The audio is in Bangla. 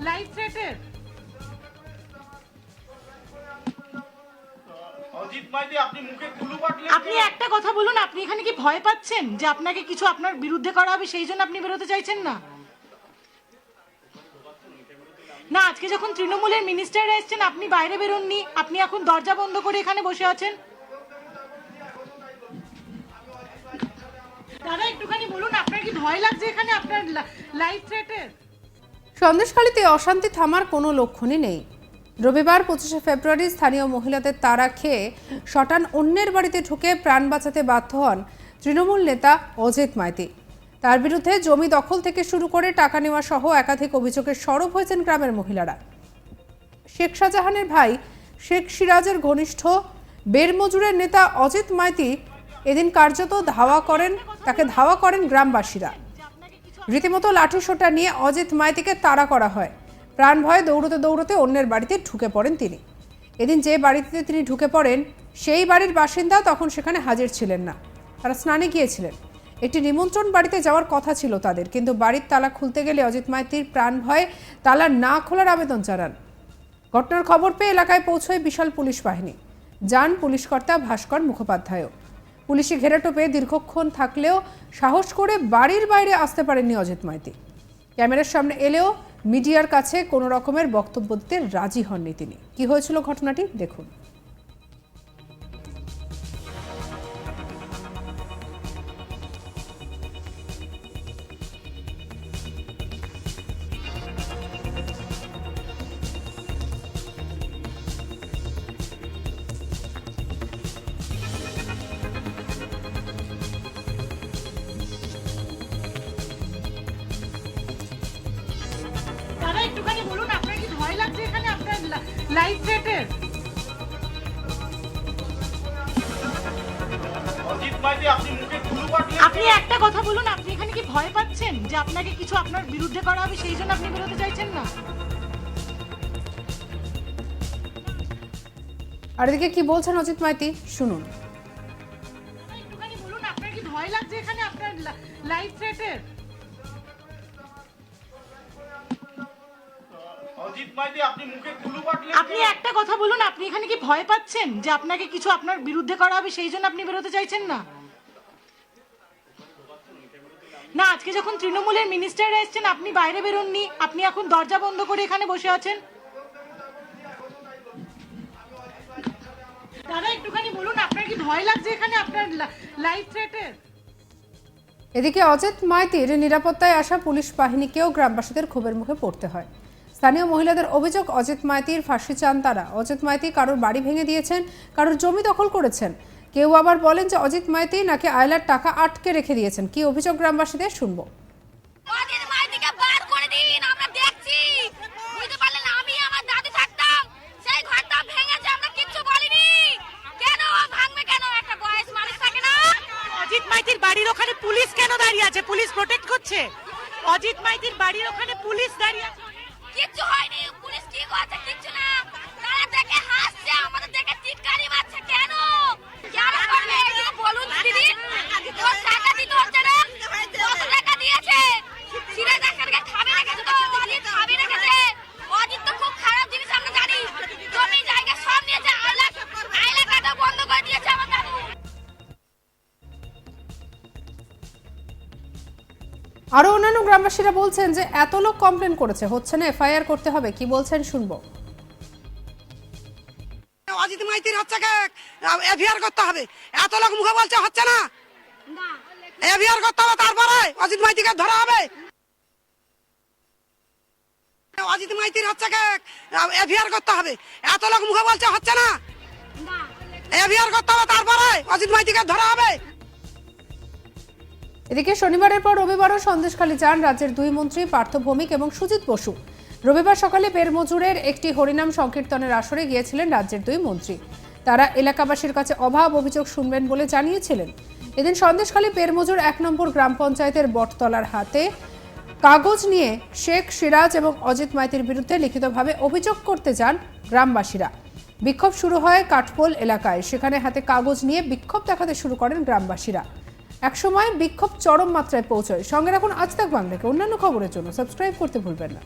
লাইফ পাটলেন আপনি একটা কথা বলুন আপনি এখানে কি ভয় পাচ্ছেন যে আপনাকে কিছু আপনার বিরুদ্ধে করা হবে সেই জন্য আপনি বেরোতে চাইছেন না? না আজকে যখন তৃণমূলের মিনিস্টাররা এসেছেন আপনি বাইরে বেরোননি আপনি এখন দরজা বন্ধ করে এখানে বসে আছেন। দাদা একটুখানি বলুন আপনার কি ভয় লাগছে এখানে আপনার লাইফ থ্রেটের সন্দেশখালীতে অশান্তি থামার কোনো লক্ষণই নেই। রবিবার পঁচিশে ফেব্রুয়ারি স্থানীয় মহিলাদের তারা খেয়ে শটান অন্যের বাড়িতে ঢুকে প্রাণ বাঁচাতে বাধ্য হন তৃণমূল নেতা অজিত মাইতি। তার বিরুদ্ধে জমি দখল থেকে শুরু করে টাকা নেওয়া সহ একাধিক অভিযোগের সরব হয়েছেন গ্রামের মহিলারা। শেখ শাহজাহানের ভাই শেখ সিরাজের ঘনিষ্ঠ বেরমজুরের নেতা অজিত মাইতি এদিন কার্যত ধাওয়া করেন, তাকে ধাওয়া করেন গ্রামবাসীরা। রীতিমতো লাঠিসোঁটা নিয়ে অজিত মাইতিকে তাড়া করা হয়। প্রাণ ভয়ে দৌড়তে দৌড়তে অন্যের বাড়িতে ঢুকে পড়েন তিনি। এদিন যে বাড়িতে তিনি ঢুকে পড়েন, সেই বাড়ির বাসিন্দা তখন সেখানে হাজির ছিলেন না। তারা স্নানে গিয়েছিলেন। একটি নিমন্ত্রণ বাড়িতে যাওয়ার কথা ছিল তাদের, কিন্তু বাড়ির তালা খুলতে গেলে অজিত মাইতির প্রাণ ভয়ে তালা না খোলার আবেদন জানান। ঘটনার খবর পেয়ে এলাকায় পৌঁছয় বিশাল পুলিশ বাহিনী। যান পুলিশকর্তা ভাস্কর মুখোপাধ্যায়ও। পুলিশি ঘেরাটোপে দীর্ঘক্ষণ থাকলেও সাহস করে বাড়ির বাইরে আসতে পারেননি অজিত মাইতি। ক্যামেরার সামনে এলেও মিডিয়ার কাছে কোনো রকমের বক্তব্য দিতে রাজি হননি তিনি। কি হয়েছিল ঘটনাটি দেখুন। আপনি একটা কথা বলুন আপনি এখানে কি ভয় পাচ্ছেন যে আপনাকে কিছু আপনার বিরুদ্ধে করা হবে? সেই জন্য আপনি বেরোতে চাইছেন না। আর এদিকে কি বলছেন অজিত মাইতি? শুনুন। একটুখানি বলুন আপনার কি ভয় লাগছে এখানে আপনার লাইফ থ্রেটের আপনি একটা কথা বলুন আপনি এখানে কি ভয় পাচ্ছেন যে আপনাকে কিছু আপনার বিরুদ্ধে করা হবে? সেই জন্য আপনি বেরোতে চাইছেন না। না, আজকে যখন তৃণমূলের মিনিস্টাররা এসেছেন, আপনি বাইরে বেরোননি। আপনি এখন দরজা বন্ধ করে এখানে বসে আছেন। দাদা, একটুখানি বলুন, আপনার কি ভয় লাগছে এখানে আপনার লাইফ থ্রেটের এদিকে অজিত মাইতির নিরাপত্তায় আসা পুলিশ বাহিনীকেও গ্রামবাসীদের ক্ষোভের মুখে পড়তে হয়। স্থানীয় মহিলাদের অভিযোগ, অজিত মাইতির ফাঁসি চান তারা। অজিত মাইতি কারোর বাড়ি ভেঙে দিয়েছেন, কারোর জমি দখল করেছেন। কেউ আবার বলেন যে অজিত মাইতি নাকি আয়লার টাকা আটকে রেখে দিয়েছেন। কি অভিযোগ গ্রামবাসীদের? শুনব। অজিত মাইতিকে বার করে দিন আমরা দেখছি। বুঝতে পারলেন আমি আমার দাদু থাকতাম সেই ঘরটা ভেঙেছে আমরা কিচ্ছু বলিনি। কেন ও ভাঙবে কেন? একটা বয়স মানুষ থাকে না। অজিত মাইতির বাড়ির ওখানে পুলিশ কেন দাঁড়িয়ে আছে? পুলিশ প্রোটেক্ট করছে? অজিত মাইতির বাড়ির ওখানে পুলিশ দাঁড়িয়ে আছে। কিচ্ছু হয়নি। পুলিশ কি করছে? কিচ্ছু না। তারা দেখে হাসছে আমাদের দেখে চিৎকারি মারছে। কেন আরও অন্যান্য গ্রামবাসীরা বলছেন যে এত লোক কমপ্লেন করেছে, হচ্ছে না এফআইআর করতে হবে, কি বলছেন শুনব। অজিত মাইতির হচ্ছে এভিআর করতে হবে। এত লোক মুখে বলছে হচ্ছে না? এভিআর করতে হবে তারপরে, অজিত মাইতিকে ধরা হবে। অজিত মাইতির হচ্ছে এভিআর করতে হবে। এত লোক মুখে বলছে হচ্ছে না? এভিআর করতে হবে তারপরে, অজিত মাইতিকে ধরা হবে। এদিকে শনিবারের পর রবিবারও সন্দেশখালী যান রাজ্যের দুই মন্ত্রী পার্থ ভৌমিক এবং সুজিত বসু। রবিবার সকালে বেরমজুরের একটি হরিনাম সংকীর্তনের আসরে গিয়েছিলেন রাজ্যের দুই মন্ত্রী। তারা এলাকাবাসীর কাছে অভাব অভিযোগ শুনবেন বলে জানিয়েছিলেন। এদিন সন্দেশখালী পেরমজুর এক নম্বর গ্রাম পঞ্চায়েতের বটতলার হাতে কাগজ নিয়ে শেখ, সিরাজ এবং অজিত মাইতির বিরুদ্ধে লিখিতভাবে অভিযোগ করতে যান গ্রামবাসীরা। বিক্ষোভ শুরু হয় কাঠপোল এলাকায়। সেখানে হাতে কাগজ নিয়ে বিক্ষোভ দেখাতে শুরু করেন গ্রামবাসীরা। একসময় বিক্ষোভ চরম মাত্রায় পৌঁছয়। সঙ্গে রাখুন আজ তাক বাংলাকে। অন্যান্য খবরের জন্য সাবস্ক্রাইব করতে ভুলবেন না।